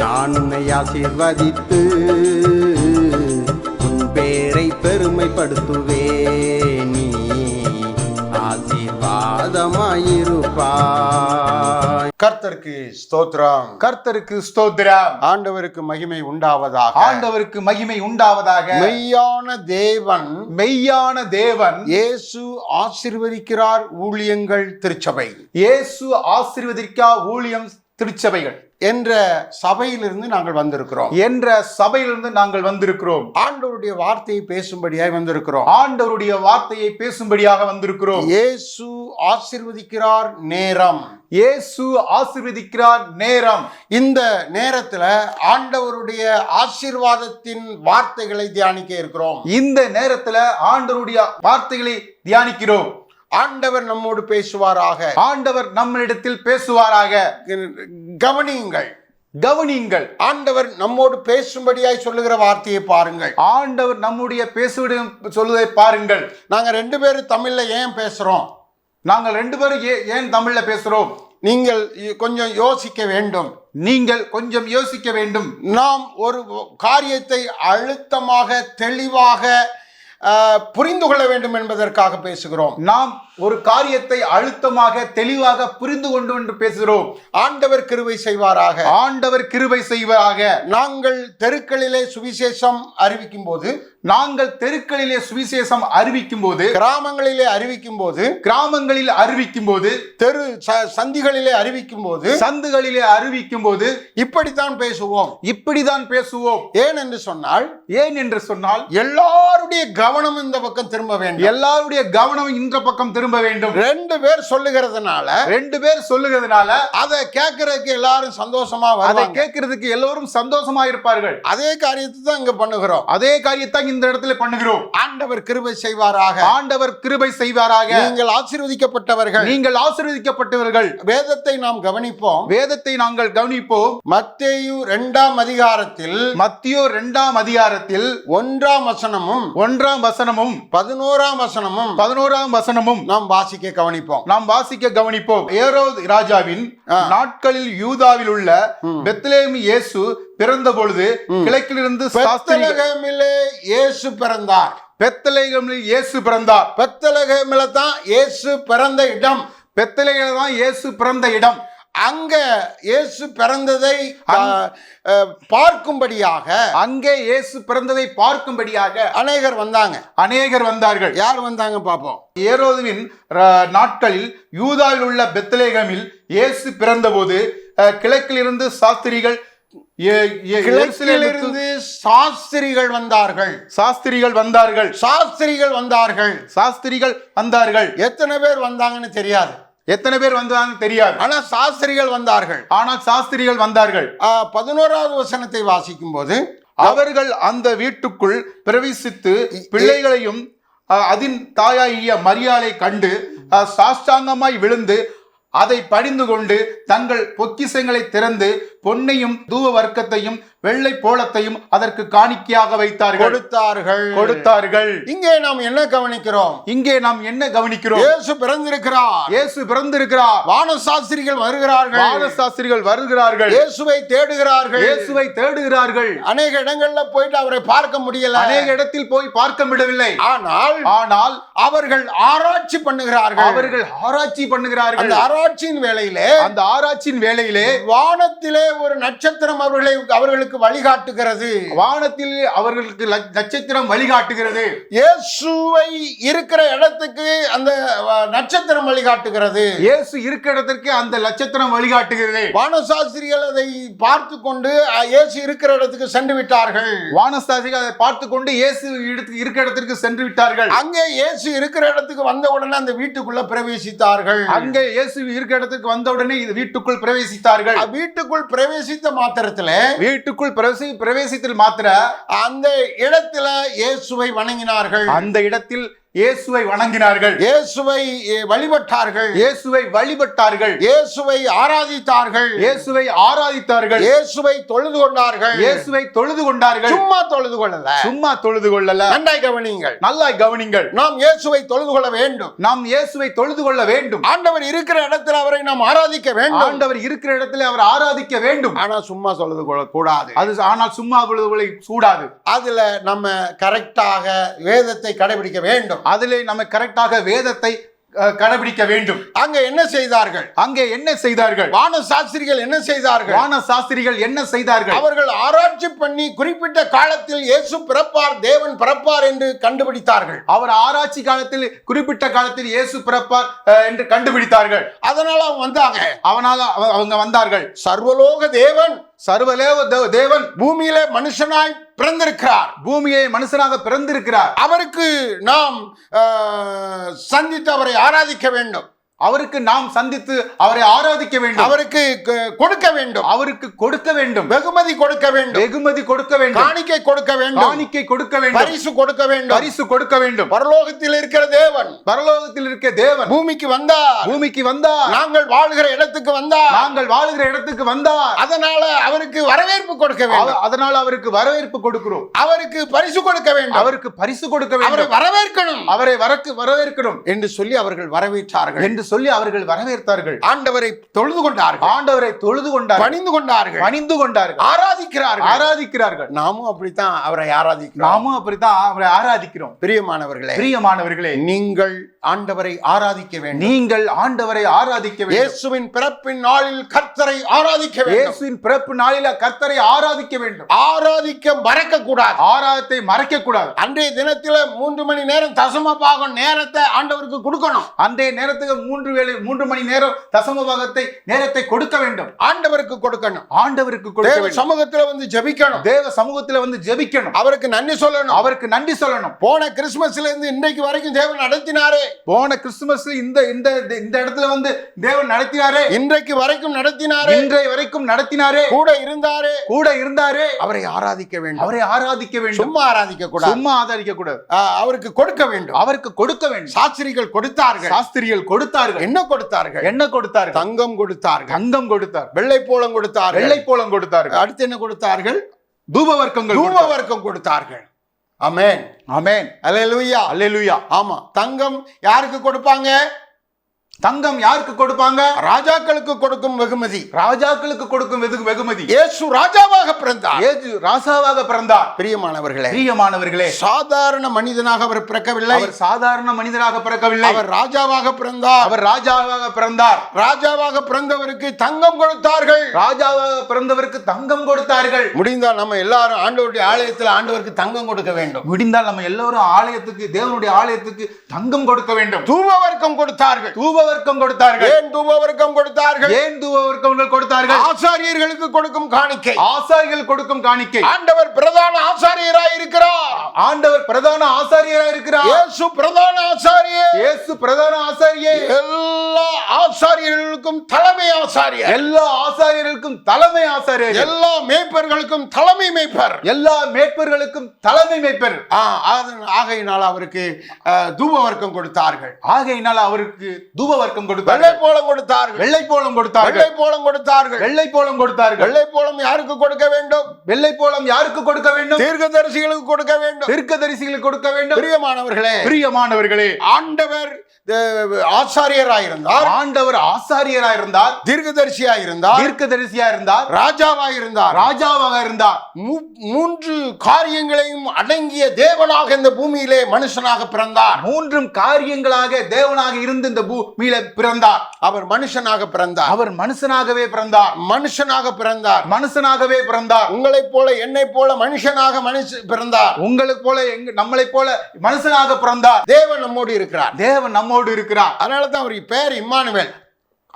நான் உன்னை ஆசீர்வதித்து உன் பேரை பெருமைப்படுத்துவே நீ ஆசீர்வாதமாயிருப்பாய். கர்த்தருக்கு ஸ்தோத்திரம். கர்த்தருக்கு ஸ்தோத்திரம். ஆண்டவருக்கு மகிமை உண்டாவதாக. ஆண்டவருக்கு மகிமை உண்டாவதாக. மெய்யான தேவன் மெய்யான தேவன் இயேசு ஆசீர்வதிக்கிறார் ஊழியங்கள் திருச்சபை. இயேசு ஆசீர்வதிக்கா ஊழியம் திருச்சபைகள் என்ற சபையிலிருந்து நாங்கள் வந்திருக்கிறோம். என்ற சபையிலிருந்து நாங்கள் வந்திருக்கிறோம். ஆண்டவருடைய வார்த்தையை பேசும்படியாய் வந்திருக்கிறோம். ஆண்டவருடைய வார்த்தையை பேசும்படியாக வந்திருக்கிறோம். இயேசு ஆசீர்வதிக்கிறார் நேரம். இயேசு ஆசீர்வதிக்கிறார் நேரம். இந்த நேரத்துல ஆண்டவருடைய ஆசீர்வாதத்தின் வார்த்தைகளை தியானிக்க இருக்கிறோம். இந்த நேரத்துல ஆண்டவருடைய வார்த்தைகளை தியானிக்கிறோம். ஆண்டவர் நம்மோடு பேசுவாராக. ஆண்டவர் நம்மளிடத்தில் பேசுவாராக. கவனியுங்கள். கவனியுங்கள். ஆண்டவர் நம்மோடு பேசும்படியாய் சொல்லுகிற வார்த்தையை பாருங்கள். ஆண்டவர் நம்முடைய பேசுவிடம் சொல்வதை பாருங்கள். நாங்க ரெண்டு பேரும் தமிழ்ல ஏன் பேசுறோம்? நாங்கள் ரெண்டு பேரும் ஏன் தமிழ்ல பேசுறோம்? நீங்கள் கொஞ்சம் யோசிக்க வேண்டும். நீங்கள் கொஞ்சம் யோசிக்க வேண்டும். நாம் ஒரு காரியத்தை அழுத்தமாக தெளிவாக புரிந்து கொள்ள வேண்டும் என்பதற்காக பேசுகிறோம். நாம் ஒரு காரியத்தை அழுத்தமாக தெளிவாக புரிந்து கொண்டு என்று பேசுகிறோம். ஆண்டவர் கிருபை செய்வாராக. ஆண்டவர் கிருபை செய்வராக. நாங்கள் தெருக்களிலே சுவிசேஷம் அறிவிக்கும் போது நாங்கள் தெருக்களிலே சுவிசேஷம் அறிவிக்கும் போது கிராமங்களிலே அறிவிக்கும் போது கிராமங்களில் அறிவிக்கும் போது தெரு சந்திகளிலே அறிவிக்கும் போது சந்துகளிலே அறிவிக்கும் போது இப்படித்தான் பேசுவோம். இப்படிதான் பேசுவோம். ஏன் என்று சொன்னால் ஏன் என்று சொன்னால் எல்லாருடைய கவனம் இந்த பக்கம் திரும்ப வேண்டும். எல்லாருடைய கவனம் இந்த பக்கம் திரும்ப வேண்டும். ரெண்டு பேர் சொல்லுகிறதுனால ரெண்டு பேர் சொல்லுகிறதுனால அதை கேட்கறதுக்கு எல்லாரும் சந்தோஷமா அதை கேட்கறதுக்கு எல்லோரும் சந்தோஷமா இருப்பார்கள். அதே காரியத்தை தான் இங்க பண்ணுகிறோம். அதே காரியத்தை இந்த இடத்துல பண்ணுகிறோம். ஆண்டவர் கிருபை செய்வாராக. ஆண்டவர் கிருபை செய்வாராக. நீங்கள் ஆசீர்வதிக்கப்பட்டவர்கள். நீங்கள் ஆசீர்வதிக்கப்பட்டவர்கள். வேதத்தை நாம் கவனிப்போம். வேதத்தை நாங்கள் கவனிப்போம். மத்தேயு இரண்டாம் அதிகாரத்தில் மத்தியோ இரண்டாம் அதிகாரத்தில் ஒன்றாம் வசனமும் ஒன்றாம் வசனமும் பதினோராம் வசனமும் பதினோராம் வசனமும் நாம் வாசிக்க கவனிப்போம். நாம் வாசிக்க கவனிப்போம். ஏரோது ராஜாவின். நாட்களில் யூதாவில் உள்ள பெத்லேம் இயேசு பிறந்த பொழுது கிழக்கிலிருந்து இயேசு பிறந்தார். பெத்தலேகமில் இயேசு பிறந்தார். பெத்தலகேமில தான் இயேசு பிறந்த இடம். பெத்தலேகில் தான் இயேசு பிறந்த இடம். அங்க இயேசு பிறந்ததை பார்க்கும்படியாக அங்கே இயேசு பிறந்ததை பார்க்கும்படியாக அநேகர் வந்தாங்க. அநேகர் வந்தார்கள். யார் வந்தாங்க பார்ப்போம் ஏரோதுவின் நாட்களில் யூதாவில் உள்ள பெத்லேகமில் இயேசு பிறந்தபோது கிழக்கிலிருந்து சாஸ்திரிகள் கிழக்கிலிருந்து சாஸ்திரிகள் வந்தார்கள். சாஸ்திரிகள் வந்தார்கள். சாஸ்திரிகள் வந்தார்கள். சாஸ்திரிகள் வந்தார்கள். எத்தனை பேர் வந்தாங்கன்னு தெரியாது. எத்தனை பேர் வந்தாங்க தெரியாது. ஆனா சாஸ்திரிகள் வந்தார்கள். ஆனால் சாஸ்திரிகள் வந்தார்கள். பதினோராவது வசனத்தை வாசிக்கும் போது அவர்கள் அந்த வீட்டுக்குள் பிரவேசித்து பிள்ளைகளையும் அதின் தாயாகிய மரியாதை கண்டு சாஷ்டாங்கமாய் விழுந்து அதை பணிந்து கொண்டு தங்கள் பொக்கிசங்களை திறந்து பொன்னையும் தூவ வர்க்கத்தையும் வெள்ளை போளத்தையும் அதற்கு காணிக்கையாக வைத்தார்கள். கொடுத்தார்கள். கொடுத்தார்கள். இங்கே நாம் என்ன கவனிக்கிறோம்? இங்கே நாம் என்ன கவனிக்கிறோம்? இயேசு பிறந்திருக்கிறார். இயேசு பிறந்திருக்கிறார். வான சாஸ்திரிகள் வருகிறார்கள். வானசாஸ்திரிகள் வருகிறார்கள். இயேசுவை தேடுகிறார்கள். இயேசுவை தேடுகிறார்கள். அநேக இடங்கள்ல போயிட்டு அவரை பார்க்க முடியல. அநேக இடத்தில் போய் பார்க்க விடவில்லை. ஆனால் ஆனால் அவர்கள் ஆராய்ச்சி பண்ணுகிறார்கள். அவர்கள் ஆராய்ச்சி பண்ணுகிறார்கள். அந்த ஆராய்ச்சியின் வேளையிலே அந்த ஆராய்ச்சியின் வேளையிலே வானத்திலே ஒரு நட்சத்திரம் அவர்களை அவர்களுக்கு வழிகாட்டுகிறது. வானத்தில் அவர்களுக்கு நட்சத்திரம் வழிகாட்டுகிறது. இயேசுவை இருக்கிற இடத்துக்கு அந்த நட்சத்திரம் வழிகாட்டுகிறது. இயேசு இருக்கிற இடத்திற்கு அந்த நட்சத்திரம் வழிகாட்டுகிறது. வானசாஸ்திரிகள் அதை பார்த்து கொண்டு இயேசு இருக்கிற இடத்துக்கு சென்று விட்டார்கள். வானஸ்தாசிகள் அதை பார்த்து கொண்டு இயேசு இருக்கிற இடத்திற்கு சென்று விட்டார்கள். அங்கே இயேசு இருக்கிற இடத்துக்கு வந்த உடனே அந்த வீட்டுக்குள்ள பிரவேசித்தார்கள். அங்கே இயேசு இருக்கிற இடத்துக்கு வந்த உடனே வீட்டுக்குள் பிரவேசித்தார்கள். வீட்டுக்குள் பிரவேசித்த மாத்திரத்துல வீட்டுக்குள் பிரவேசி பிரவேசித்தில் மாத்திர அந்த இடத்துல இயேசுவை வணங்கினார்கள். அந்த இடத்தில் இயேசுவை வணங்கினார்கள். இயேசுவை வழிபட்டார்கள். இயேசுவை வழிபட்டார்கள். இயேசுவை ஆராதித்தார்கள். இயேசுவை ஆராதித்தார்கள். இயேசுவை தொழுது கொண்டார்கள். இயேசுவை தொழுது கொண்டார்கள். சும்மா தொழுது கொள்ளல. சும்மா தொழுது கொள்ளல. நன்றாய் கவனிங்கள் நல்லா கவனிங்கள் நாம் இயேசுவை தொழுது கொள்ள வேண்டும். நாம் இயேசுவை தொழுது கொள்ள வேண்டும். ஆண்டவர் இருக்கிற இடத்துல அவரை நாம் ஆராதிக்க வேண்டும். ஆண்டவர் இருக்கிற இடத்துல அவர் ஆராதிக்க வேண்டும். ஆனா சும்மா கொள்ள கூடாது. அது ஆனால் சும்மா பொழுதுகளை சூடாது அதுல நம்ம கரெக்டாக வேதத்தை கடைபிடிக்க வேண்டும். அதிலே நம்ம கரெக்டாக வேதத்தை கடைபிடிக்க வேண்டும். அங்க என்ன செய்தார்கள்? அங்கே என்ன செய்தார்கள்? வான சாஸ்திரிகள் என்ன செய்தார்கள்? வான சாஸ்திரிகள் என்ன செய்தார்கள்? அவர்கள் ஆராய்ச்சி பண்ணி குறிப்பிட்ட காலத்தில் இயேசு பிறப்பார் தேவன் பிறப்பார் என்று கண்டுபிடித்தார்கள். அவர் ஆராய்ச்சி காலத்தில் குறிப்பிட்ட காலத்தில் இயேசு பிறப்பார் என்று கண்டுபிடித்தார்கள். அதனால அவங்க வந்தாங்க. அவனால அவ- அவங்க வந்தார்கள். சர்வலோக தேவன் சர்வலேவ தேவ- தேவன் பூமியிலே மனுஷனாய் பிறந்திருக்கிறார். பூமியை மனுஷனாக பிறந்திருக்கிறார். அவருக்கு நாம் சந்தித்து அவரை ஆராதிக்க வேண்டும். அவருக்கு நாம் சந்தித்து அவரை ஆராதிக்க வேண்டும் அவருக்கு கொடுக்க வேண்டும் அவருக்கு கொடுக்க வேண்டும் வெகுமதி கொடுக்க வேண்டும் வெகுமதி கொடுக்க வேண்டும் காணிக்கை கொடுக்க வேண்டும் காணிக்கை கொடுக்க வேண்டும் பரிசு கொடுக்க வேண்டும் பரிசு கொடுக்க வேண்டும் பரலோகத்தில் இருக்கிற தேவன் பரலோகத்தில் இருக்க தேவன் பூமிக்கு வந்தார் பூமிக்கு வந்தார் நாங்கள் வாழ்கிற இடத்துக்கு வந்தார் நாங்கள் வாழுகிற இடத்துக்கு வந்தார் அதனால அவருக்கு வரவேற்பு கொடுக்க வேண்டும் அதனால அவருக்கு வரவேற்பு கொடுக்கிறோம் அவருக்கு பரிசு கொடுக்க வேண்டும் அவருக்கு பரிசு கொடுக்க அவரை வேண்டும் வரவேற்கணும் அவரை வரக்கு வரவேற்கணும் என்று சொல்லி அவர்கள் வரவேற்றார்கள் என்று சொல்லி அவர்கள் வரவேற்றார்கள். ஆண்டவரை தொழுது கொண்டார்கள். ஆண்டவரை தொழுது கொண்டார்கள். பணிந்து கொண்டார்கள். பணிந்து கொண்டார்கள். ஆராதிக்கிறார்கள். ஆராதிக்கிறார்கள். நாமும் அப்படித்தான் அவரை ஆராதிக்கிறோம். நாமும் அப்படித்தான் அவரை ஆராதிக்கிறோம். பிரியமானவர்களே பிரியமானவர்களே நீங்கள் ஆண்டவரை ஆராதிக்க வேண்டும். நீங்கள் ஆண்டவரை ஆராதிக்க வேண்டும். இயேசுவின் பிறப்பின் நாளில் கர்த்தரை ஆராதிக்க வேண்டும். இயேசுவின் பிறப்பு நாளில கர்த்தரை ஆராதிக்க வேண்டும். ஆராதிக்க மறக்க கூடாது ஆராதத்தை மறைக்க கூடாது அன்றைய தினத்துல மூன்று மணி நேரம் தசம பாகம் நேரத்தை ஆண்டவருக்கு கொடுக்கணும். அன்றைய நேரத்துக்கு மூன்று வேளை மூன்று மணி நேரம் தசம பாகத்தை நேரத்தை கொடுக்க வேண்டும். ஆண்டவருக்கு கொடுக்கணும். ஆண்டவருக்கு கொடுக்க சமூகத்துல வந்து ஜெபிக்கணும். தேவ சமூகத்துல வந்து ஜெபிக்கணும். அவருக்கு நன்றி சொல்லணும். அவருக்கு நன்றி சொல்லணும். போன கிறிஸ்துமஸ்ல இருந்து இன்னைக்கு வரைக்கும் தேவன் நடத்தினாரே. போன கிறிஸ்துமஸ்ல இந்த இந்த இந்த இடத்துல வந்து தேவன் நடத்தினாரே. இன்றைக்கு வரைக்கும் நடத்தினாரே. இன்றைய வரைக்கும் நடத்தினாரே. கூட இருந்தாரே. கூட இருந்தாரே. அவரை ஆராதிக்க வேண்டும். அவரை ஆராதிக்க வேண்டும். சும்மா ஆராதிக்க கூடாது. சும்மா ஆதரிக்க கூடாது. அவருக்கு கொடுக்க வேண்டும். அவருக்கு கொடுக்க வேண்டும். சாஸ்திரிகள் கொடுத்தார்கள். சாஸ்திரிகள் கொடுத்தார்கள். என்ன கொடுத்தார்கள்? என்ன கொடுத்தார்கள்? தங்கம் கொடுத்தார்கள். தங்கம் கொடுத்தார். வெள்ளை போலம் கொடுத்தார்கள். வெள்ளை போலம் கொடுத்தார்கள். அடுத்து என்ன கொடுத்தார்கள்? தூப வர்க்கங்கள் தூப கொடுத்தார். வர்க்கம் கொடுத்தார்கள். அமேன் ஆமென். அல்லேலூயா. அல்லேலூயா. ஆமா. தங்கம் யாருக்கு கொடுப்பாங்க? தங்கம் யாருக்கு கொடுப்பாங்க? ராஜாக்களுக்கு கொடுக்கும் வெகுமதி. ராஜாக்களுக்கு கொடுக்கும் வெகு வெகுமதி. இயேசு ராஜாவாக பிறந்தார். ஏசு ராசாவாக பிறந்தார். பிரியமானவர்களே பிரியமானவர்களே சாதாரண மனிதனாக அவர் பிறக்கவில்லை. அவர் சாதாரண மனிதராக பிறக்கவில்லை. அவர் ராஜாவாக பிறந்தார். அவர் ராஜாவாக பிறந்தார். ராஜாவாக பிறந்தவருக்கு தங்கம் கொடுத்தார்கள். ராஜாவாக பிறந்தவருக்கு தங்கம் கொடுத்தார்கள். முடிந்தால் நம்ம எல்லாரும் ஆண்டவருடைய ஆலயத்தில் ஆண்டவருக்கு தங்கம் கொடுக்க வேண்டும். முடிந்தால் நம்ம எல்லோரும் ஆலயத்துக்கு தேவனுடைய ஆலயத்துக்கு தங்கம் கொடுக்க வேண்டும். தூப வர்க்கம் கொடுத்தார்கள். தூபவர்க்கம் கொடுத்தார்கள். ஏன் தூப வர்க்கம் கொடுத்தார்கள்? ஏன் தூபவர்க்கங்கள் கொடுத்தார்கள்? ஆசாரியர்களுக்கு கொடுக்கும் காணிக்கை. ஆசாரிகள் கொடுக்கும் காணிக்கை. ஆண்டவர் பிரதான ஆசாரியராய் இருக்கிறார் ஆண்டவர் பிரதான ஆசாரியராக இருக்கிறார் இயேசு பிரதான ஆசாரியர் இயேசு பிரதான ஆசாரியே. எல்லா ஆசாரியர்களுக்கும் தலைமை ஆசாரியர். எல்லா ஆசாரியர்களுக்கும் தலைமை ஆசாரியர். எல்லா மேய்ப்பர்களுக்கும் தலைமை மேய்ப்பர். எல்லா மேய்ப்பர்களுக்கும் தலைமை மேய்ப்பர். ஆகையினால் அவருக்கு அஹ், தூப வர்க்கம் கொடுத்தார்கள். ஆகையினால் அவருக்கு தூப வர்க்கம் வெள்ளை கொடுத்தார்கள். போலம் கொடுத்தார்கள். வெள்ளை போலம் கொடுத்தார்கள். வெள்ளை போலம் கொடுத்தார்கள். வெள்ளை போலம் கொடுத்தார்கள். வெள்ளை போலம் யாருக்கு கொடுக்க வேண்டும்? வெள்ளை போலம் யாருக்கு கொடுக்க வேண்டும்? தீர்க்கதரிசிகளுக்கு கொடுக்க வேண்டும். தீர்க்கதரிசிகளுக்கு கொடுக்க வேண்டும். பிரியமானவர்களே பிரியமானவர்களே. ஆண்டவர் ஆசாரியராய் இருந்தார் ஆண்டவர் ஆசாரியரா இருந்தார் தீர்க்கதரிசியா இருந்தார் தீர்க்கதரிசியா இருந்தார் ராஜாவா இருந்தார் ராஜாவாக இருந்தார் மூன்று காரியங்களையும் அடங்கிய தேவனாக இந்த பூமியிலே மனுஷனாக பிறந்தார். மூன்றும் காரியங்களாக தேவனாக இருந்து இந்த பூமியில பிறந்தார். அவர் மனுஷனாக பிறந்தார். அவர் மனுஷனாகவே பிறந்தார். மனுஷனாக பிறந்தார். மனுஷனாகவே பிறந்தார். உங்களைப் போல என்னைப் போல மனுஷனாக மனுஷ பிறந்தார். உங்களுக்கு போல எங்க நம்மளைப் போல மனுஷனாக பிறந்தார். தேவன் நம்மோடு இருக்கிறார். தேவன் நம்மோடு இருக்கிறார். அதனால தான் அவருக்கு பேர் இம்மானுவேல்.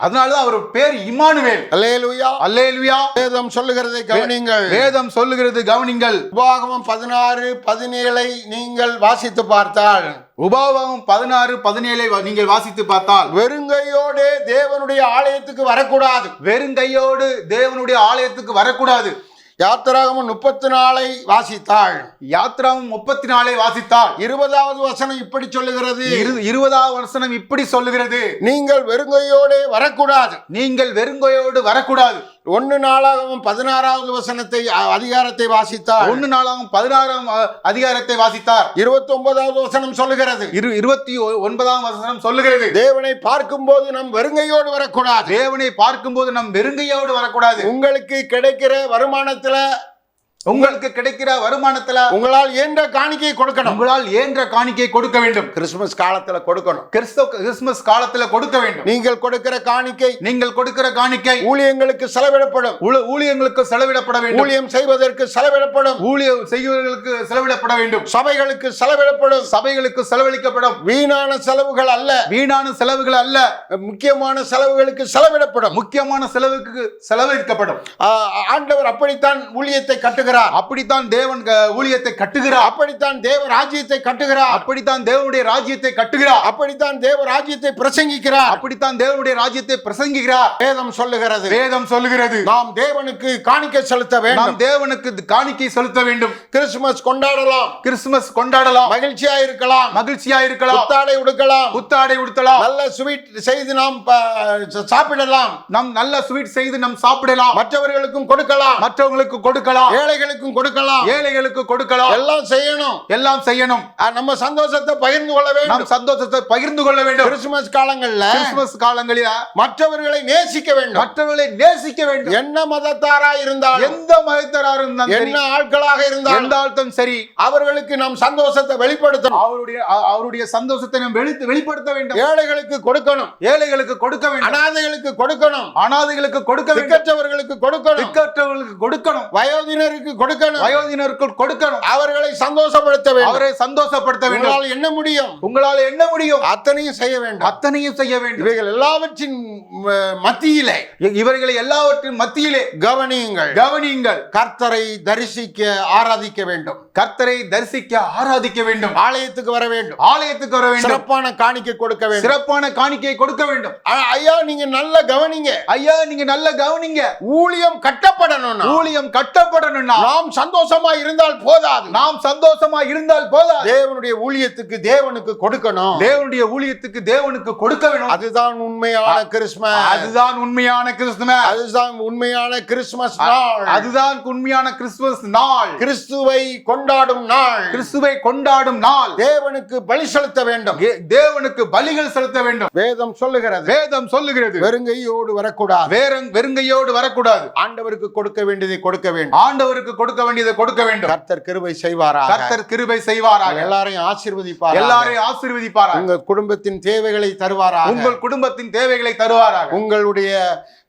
அதனாலதான் அவர் பேர் இமானுவேல். அல்லேலூயா. அல்லேலுயா. வேதம் சொல்லுகிறதை கவனிங்கள். வேதம் சொல்லுகிறது கவனிங்கள். உபாகமம் பதினாறு பதினேழை நீங்கள் வாசித்து பார்த்தால். உபாவம் பதினாறு பதினேழை நீங்கள் வாசித்து பார்த்தால். வெறுங்கையோடே தேவனுடைய ஆலயத்துக்கு வரக்கூடாது. வெறுங்கையோடு தேவனுடைய ஆலயத்துக்கு வரக்கூடாது. யாத்திராகமம் முப்பத்தி நாலை வாசித்தாள். யாத்ராவும் முப்பத்தி நாலை வாசித்தால் இருபதாவது வசனம் இப்படி சொல்லுகிறது. இரு- இருபதாவது வசனம் இப்படி சொல்லுகிறது. நீங்கள் வெறுங்கையோடே வரக்கூடாது. நீங்கள் வெறுங்கையோடு வரக்கூடாது. ஒன்னு நாளாகவும் பதினாறாவது வசனத்தை அதிகாரத்தை வாசித்தாள். ஒன்னு நாளாகும் பதினாறாம் அதிகாரத்தை வாசித்தார். இருபத்தி ஒன்பதாவது வசனம் சொல்லுகிறது. இரு இருபத்தி ஒன்பதாம் வசனம் சொல்லுகிறது. தேவனை பார்க்கும்போது நம் வெறுங்கையோடு வரக்கூடாது. தேவனை பார்க்கும்போது நம் வெறுங்கையோடு வரக்கூடாது. உங்களுக்கு கிடைக்கிற வருமானத்துல உங்களுக்கு கிடைக்கிற வருமானத்துல உங்களால் இயன்ற காணிக்கை கொடுக்கணும். உங்களால் ஏன்ற காணிக்கை கொடுக்க வேண்டும். கிறிஸ்துமஸ் காலத்துல கொடுக்கணும். கிறிஸ்தவ கிறிஸ்துமஸ் காலத்துல கொடுக்க வேண்டும். நீங்கள் கொடுக்கிற காணிக்கை நீங்கள் கொடுக்கிற காணிக்கை ஊழியங்களுக்கு செலவிடப்படும். ஊழ- ஊழியங்களுக்கு செலவிடப்பட வேண்டும். ஊழியம் செய்வதற்கு செலவிடப்படும். ஊழியம் செய்வர்களுக்கு செலவிடப்பட வேண்டும். சபைகளுக்கு செலவிடப்படும். சபைகளுக்கு செலவழிக்கப்படும். வீணான செலவுகள் அல்ல. வீணான செலவுகள் அல்ல. முக்கியமான செலவுகளுக்கு செலவிடப்படும். முக்கியமான செலவுக்கு செலவழிக்கப்படும். ஆண்டவர் அப்படித்தான் ஊழியத்தை கட்டுகிறார். அப்படித்தான் தேவன் ஊழியத்தை கட்டுகிறார். அப்படித்தான் தேவ ராஜ்யத்தை கட்டுகிறார். அப்படித்தான் தேவனுடைய ராஜ்யத்தை கட்டுகிறார். அப்படித்தான் தேவ ராஜ்யத்தை பிரசங்கிக்கிறார். அப்படித்தான் தேவனுடைய ராஜ்யத்தை பிரசங்கிக்கிறார். வேதம் சொல்லுகிறது. வேதம் சொல்லுகிறது. நாம் தேவனுக்கு காணிக்கை செலுத்த நாம் வேண்டும் தேவனுக்கு காணிக்கை செலுத்த வேண்டும். கிறிஸ்துமஸ் கொண்டாடலாம். கிறிஸ்துமஸ் கொண்டாடலாம். மகிழ்ச்சியா இருக்கலாம். மகிழ்ச்சியா இருக்கலாம். புத்தாடை உடுக்கலாம். புத்தாடை உடுத்தலாம். நல்ல ஸ்வீட் செய்து நாம் சாப்பிடலாம். நம் நல்ல ஸ்வீட் செய்து நம் சாப்பிடலாம். மற்றவர்களுக்கும் கொடுக்கலாம். மற்றவங்களுக்கு கொடுக்கலாம். ஏழைகளுக்கும் கொடுக்கலாம். ஏழைகளுக்கு கொடுக்கலாம். எல்லாம் செய்யணும். எல்லாம் செய்யணும். நம்ம சந்தோஷத்தை பகிர்ந்து கொள்ள வேண்டும். நாம் சந்தோஷத்தை பகிர்ந்து கொள்ள வேண்டும். கிறிஸ்துமஸ் காலங்கள்ல கிறிஸ்துமஸ் காலங்களில் மற்றவர்களை நேசிக்க வேண்டும். மற்றவர்களை நேசிக்க வேண்டும். என்ன மதத்தாரா இருந்தாலும் எந்த மதத்தராரும் இருந்தாலும் என்ன ஆட்களாக இருந்தாலும் எந்த ஆழ்த்தம் சரி அவர்களுக்கு நாம் சந்தோஷத்தை வெளிப்படுத்தணும். அவருடைய அவருடைய சந்தோஷத்தை நாம் வெளி- வெளிப்படுத்த வேண்டும். ஏழைகளுக்கு கொடுக்கணும். ஏழைகளுக்கு கொடுக்க வேண்டும். அனாதைகளுக்கு கொடுக்கணும். அனாதைகளுக்கு கொடுக்க வேண்டும். கொடுக்கணும். திக்கற்றவர்களுக்கு கொடுக்கணும். வயோதினருக்கு கொடுக்கணும். வயோதினருக்கு கொடுக்கணும். அவர்களை சந்தோஷப்படுத்த வேண்டும். அவரை சந்தோஷப்படுத்த வேண்டும். என்ன முடியும்? உங்களால் என்ன முடியும்? அத்தனையும் செய்ய வேண்டும். அத்தனையும் செய்ய வேண்டும். இவைகள் எல்லாவற்றின் மத்தியிலே. இவர்களை எல்லாவற்றின் மத்தியிலே கவனியுங்கள். கவனியுங்கள். கர்த்தரை தரிசிக்க ஆராதிக்க வேண்டும். கர்த்தரை தரிசிக்க ஆராதிக்க வேண்டும். ஆலயத்துக்கு வர வேண்டும். ஆலயத்துக்கு வர வேண்டும். சிறப்பான காணிக்கை கொடுக்க வேண்டும். சிறப்பான காணிக்கை கொடுக்க வேண்டும். ஐயா நீங்க நல்ல கவனிங்க. ஐயா நீங்க நல்ல கவனிங்க. ஊழியம் கட்டப்படணும்னா. ஊழியம் கட்டப்படணும்னா. நாம் சந்தோஷமா இருந்தால் போதாது. நாம் சந்தோஷமா இருந்தால் போதாது. தேவனுடைய ஊழியத்துக்கு தேவனுக்கு கொடுக்கணும். தேவனுடைய ஊழியத்துக்கு தேவனுக்கு கொடுக்க வேணும். அதுதான் உண்மையான கிறிஸ்மஸ் அதுதான் உண்மையான கிறிஸ்துமஸ் அதுதான் உண்மையான கிறிஸ்மஸ் நாள். அதுதான் உண்மையான கிறிஸ்துமஸ் நாள். கிறிஸ்துவை கொண்டாடும் நாள். கிறிஸ்துவை கொண்டாடும் நாள். தேவனுக்கு பலி செலுத்த வேண்டும். தேவனுக்கு பலிகள் செலுத்த வேண்டும். வேதம் சொல்லுகிறது. வேதம் சொல்லுகிறது. வெறுங்கையோடு வரக்கூடாது. வேற வெறுங்கையோடு வரக்கூடாது. ஆண்டவருக்கு கொடுக்க வேண்டியதை கொடுக்க வேண்டும். ஆண்டவருக்கு கொடுக்க வேண்டியதை கொடுக்க வேண்டும். கர்த்தர் கிருபை செய்வாராக. கர்த்தர் கிருபை செய்வாராக. எல்லாரையும் ஆசீர்வதிப்பார் எல்லாரையும் ஆசீர்வதிப்பாராக. உங்க குடும்பத்தின் தேவைகளை தருவாராக. உங்கள் குடும்பத்தின் தேவைகளை தருவாராக. உங்களுடைய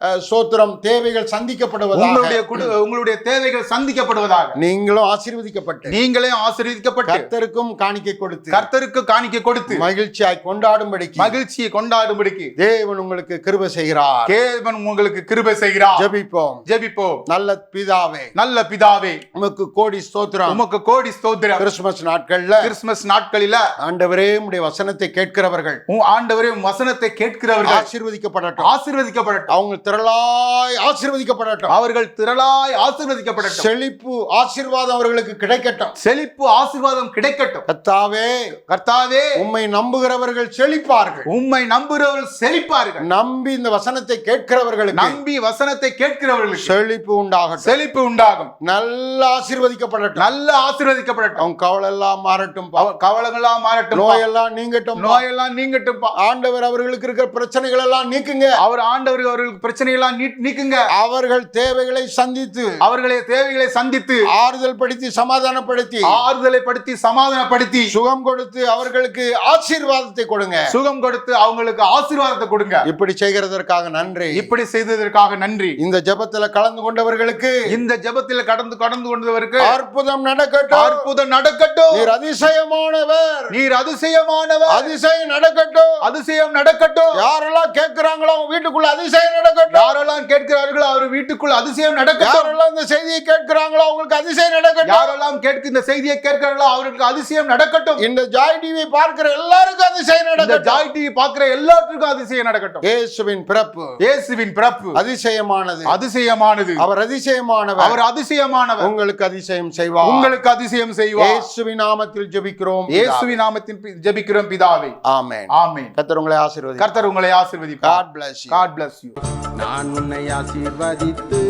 சோத்திரம் தேவைகள் சந்திக்கப்படுவதாக. உங்களுடைய உங்களுடைய தேவைகள் சந்திக்கப்படுவதாக. நீங்களும் ஆசீர்வதிக்கப்பட்டு. நீங்களே ஆசீர்வதிக்கப்பட்டு. கர்த்தருக்கும் காணிக்கை கொடுத்து. கர்த்தருக்கு காணிக்கை கொடுத்து. மகிழ்ச்சியாய் கொண்டாடும்படிக்கு. மகிழ்ச்சியை கொண்டாடும்படிக்கு. தேவன் உங்களுக்கு கிருபை செய்கிறார். தேவன் உங்களுக்கு கிருபை செய்கிறார். ஜெபிப்போம். ஜெபிப்போம். நல்ல பிதாவே. நல்ல பிதாவே. உமக்கு கோடி ஸ்தோத்திரம். உமக்கு கோடி ஸ்தோத்திரம். கிறிஸ்துமஸ் நாட்கள்ல கிறிஸ்துமஸ் நாட்களில ஆண்டவரே உம்முடைய வசனத்தை கேட்கிறவர்கள் ஆண்டவரே வசனத்தை கேட்கிறவர்கள் ஆசீர்வதிக்கப்படட்டும். ஆசீர்வதிக்கப்படட்டும். அவங்க திரளாய் ஆசீர்வதிக்கப்படட்டும். அவர்கள் திரளாய் ஆசீர்வதிக்கப்படட்டும். செழிப்பு ஆசீர்வாதம் அவர்களுக்கு கிடைக்கட்டும். செழிப்பு ஆசீர்வாதம் கிடைக்கட்டும். கத்தாவே கர்த்தாவே உம்மை நம்புகிறவர்கள் செழிப்பார்கள். உம்மை நம்புகிறவர்கள் செழிப்பார்கள். நம்பி இந்த வசனத்தை கேட்கிறவர்களுக்கு நம்பி வசனத்தை கேட்கிறவர்களுக்கு செழிப்பு உண்டாகட்டும். செழிப்பு உண்டாகும். நல்ல ஆசீர்வதிக்கப்படட்டும். நல்ல ஆசீர்வதிக்கப்படட்டும். அவங்க கவலை எல்லாம் மாறட்டும் கவலைகளெல்லாம் மாறட்டும் நோயெல்லாம் நீங்கட்டும் நோயெல்லாம் நீங்கட்டும் ஆண்டவர் அவர்களுக்கு இருக்கிற பிரச்சனைகள் எல்லாம் நீக்குங்க. அவர் ஆண்டவர் அவர்களுக்கு பிரச்சனையெல்லாம் நீக்குங்க. அவர்கள் தேவைகளை சந்தித்து அவர்களை தேவைகளை சந்தித்து ஆறுதல் படுத்தி சமாதானப்படுத்தி ஆறுதலை படுத்தி சமாதானப்படுத்தி சுகம் கொடுத்து அவர்களுக்கு ஆசீர்வாதத்தை கொடுங்க. சுகம் கொடுத்து அவங்களுக்கு ஆசீர்வாதத்தை கொடுங்க. இப்படி செய்கிறதற்காக நன்றி. இப்படி செய்ததற்காக நன்றி. இந்த ஜெபத்துல கலந்து கொண்டவர்களுக்கு இந்த ஜெபத்தில் கடந்து கடந்து கொண்டவருக்கு அற்புதம் நடக்கட்டும். அற்புதம் நடக்கட்டும். நீர் அதிசயமானவர். நீர் அதிசயமானவர். அதிசயம் நடக்கட்டும். அதிசயம் நடக்கட்டும். யாரெல்லாம் கேட்கிறாங்களோ வீட்டுக்குள்ள அதிசயம் நடக்கட்டும். யாரெல்லாம் கேட்கிறார்களோ அவர் வீட்டுக்குள் அதிசயம் நடக்கட்டும். யாரெல்லாம் இந்த செய்தியை கேட்கிறாங்களோ அவங்களுக்கு அதிசயம் நடக்கட்டும். யாரெல்லாம் கேட்க இந்த செய்தியை கேட்கிறார்களோ அவர்களுக்கு அதிசயம் நடக்கட்டும். இந்த ஜாய் டிவி பார்க்கிற எல்லாருக்கும் அதிசயம் நடக்கட்டும். ஜாய் டிவி பார்க்கிற எல்லாத்துக்கும் அதிசயம் நடக்கட்டும். இயேசுவின் பிறப்பு. இயேசுவின் பிறப்பு. அதிசயமானது. அதிசயமானது. அவர் அதிசயமானவர். அவர் அதிசயமானவர். உங்களுக்கு அதிசயம் செய்வார். உங்களுக்கு அதிசயம் செய்வார். இயேசுவின் நாமத்தில் ஜெபிக்கிறோம் இயேசுவின் நாமத்தின் பி- ஜெபிக்கிறோம் பிதாவே. ஆமென். ஆமென். கர்த்தர் உங்களை ஆசீர்வதி கர்த்தர் உங்களை God bless you. God bless you. நான் உன்னை ஆசீர்வதித்து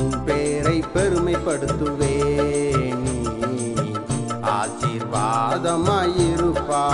உன் பேரை பெருமைப்படுத்துவேன். ஆசீர்வாதமாயிருப்பா